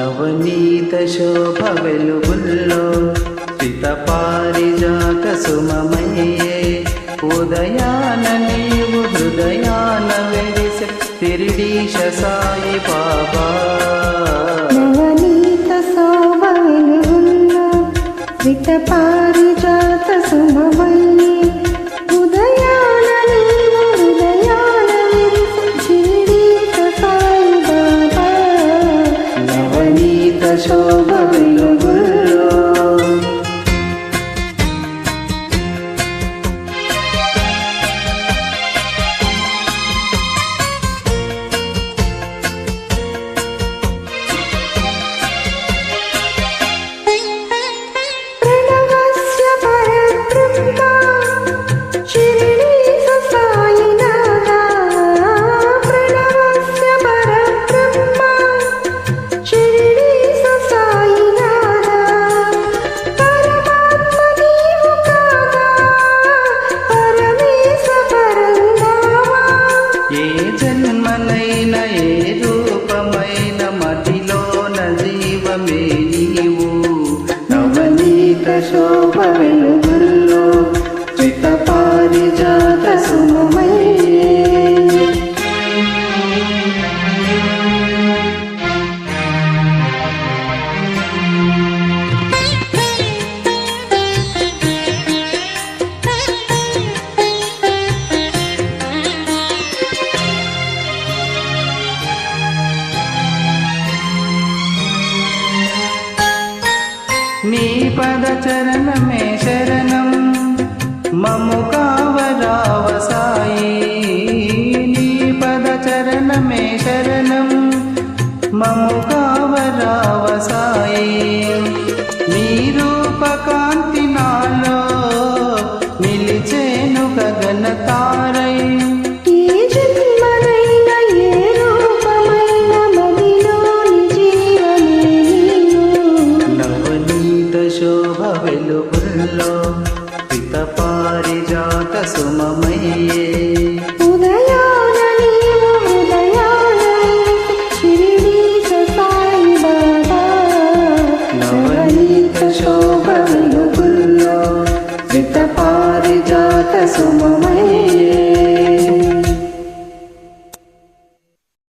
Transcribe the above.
నవనీత శోభ వెలుగుల్లో పిత పారిజాత సుమమయ్యే ఉదయాన నీవు హృదయాన వెలిసె తిరిడీశ సాయి బాబా. నవనీత శోభ వెలుగుల్లో పిత పారిజాత సుమమయ్య నవనీత శోభ వెలుగుల్లో చిత పారిజాత సుమమయ్యే నీ పద చరణమే శరణం. మము కావరావ సాయి నీ పద చరణమే శరణం. మము శోభ వెలుగుల్లో పిత పారిజాత సుమమయ్యే శోభ వెలుగుల్లో పిత పారిజాత సుమమయ్యే.